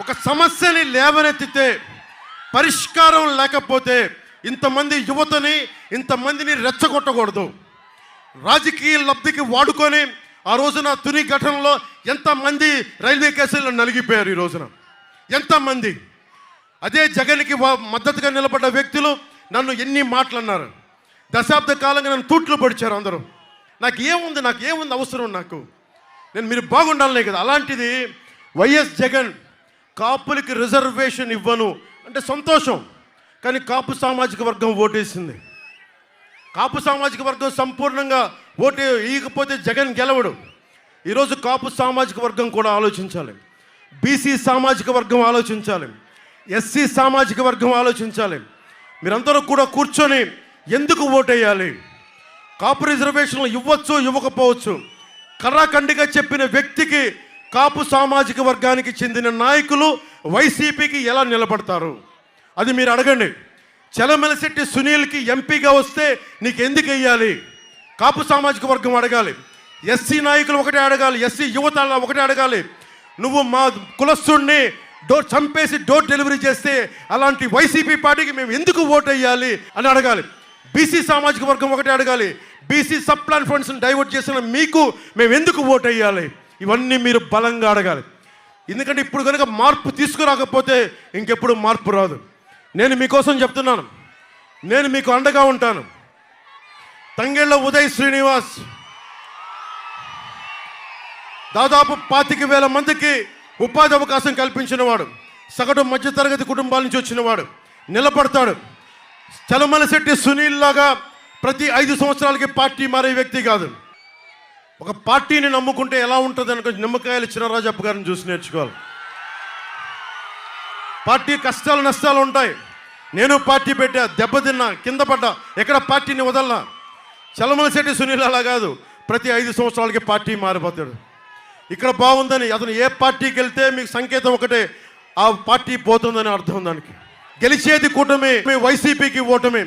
ఒక సమస్యని లేవనెత్తితే పరిష్కారం లేకపోతే ఇంతమంది యువతని ఇంతమందిని రెచ్చగొట్టకూడదు. రాజకీయ లబ్ధికి వాడుకొని ఆ రోజున తుని ఘటనలో ఎంతమంది రైల్వే కేసుల్లో నలిగిపోయారు ఈ రోజున? ఎంతమంది? అదే జగన్కి మద్దతుగా నిలబడ్డ వ్యక్తులు నన్ను ఎన్ని మాటలు అన్నారు దశాబ్ద కాలంగా నన్ను తూట్లు పడిచారు అందరూ. నాకు ఏముంది నాకు ఏముంది అవసరం నాకు? నేను మీరు బాగుండాలనే కదా. అలాంటిది వైఎస్ జగన్ కాపులకి రిజర్వేషన్ ఇవ్వను. అంటే సంతోషం. కానీ కాపు సామాజిక వర్గం ఓటేసింది. కాపు సామాజిక వర్గం సంపూర్ణంగా ఓటు వేయకపోతే జగన్ గెలవడు. ఈరోజు కాపు సామాజిక వర్గం కూడా ఆలోచించాలి. బీసీ సామాజిక వర్గం ఆలోచించాలి. ఎస్సీ సామాజిక వర్గం ఆలోచించాలి. మీరందరూ కూడా కూర్చొని ఎందుకు ఓటేయాలి? కాపు రిజర్వేషన్లు ఇవ్వచ్చు ఇవ్వకపోవచ్చు. కర్రాఖండిగా చెప్పిన వ్యక్తికి కాపు సామాజిక వర్గానికి చెందిన నాయకులు వైసీపీకి ఎలా నిలబడతారు? అది మీరు అడగండి. చలమలశెట్టి సునీల్కి ఎంపీగా వస్తే నీకు ఎందుకు వెయ్యాలి? కాపు సామాజిక వర్గం అడగాలి. ఎస్సీ నాయకులు ఒకటే అడగాలి ఎస్సీ యువత ఒకటే అడగాలి. నువ్వు మా కులస్తుడిని డోర్ చంపేసి డోర్ డెలివరీ చేస్తే అలాంటి వైసీపీ పార్టీకి మేము ఎందుకు ఓటు వేయాలి అని అడగాలి. బీసీ సామాజిక వర్గం ఒకటే అడగాలి. బీసీ సబ్ ప్లాన్ ఫండ్స్ని డైవర్ట్ చేసిన మీకు మేము ఎందుకు ఓటు వేయాలి ఇవన్నీ మీరు బలంగా అడగాలి. ఎందుకంటే ఇప్పుడు కనుక మార్పు తీసుకురాకపోతే ఇంకెప్పుడు మార్పు రాదు. నేను మీకోసం చెప్తున్నాను. నేను మీకు అండగా ఉంటాను. తంగెళ్ళ ఉదయ్ శ్రీనివాస్ దాదాపు పాతిక వేల మందికి ఉపాధి అవకాశం కల్పించినవాడు. సగటు మధ్యతరగతి కుటుంబాల నుంచి వచ్చినవాడు. నిలబడతాడు. చలమలశెట్టి సునీల్ లాగా ప్రతి ఐదు సంవత్సరాలకి పార్టీ మారే వ్యక్తి కాదు. ఒక పార్టీని నమ్ముకుంటే ఎలా ఉంటుంది అనుకో నిమ్మకాయలు చినరాజప్ప గారిని చూసి నేర్చుకోవాలి. పార్టీ కష్టాలు నష్టాలు ఉంటాయి. నేను పార్టీ పెట్టా దెబ్బతిన్నా కింద పడ్డా ఎక్కడ పార్టీని వదలనా? చలమలశెట్టి సునీల్ అలా కాదు. ప్రతి ఐదు సంవత్సరాలకి పార్టీ మారిపోతాడు. ఇక్కడ బాగుందని అతను ఏ పార్టీకి వెళ్తే మీకు సంకేతం ఒకటే ఆ పార్టీ పోతుందని అర్థం దానికి. గెలిచేది కూటమి మీ వైసీపీకి ఓటమి.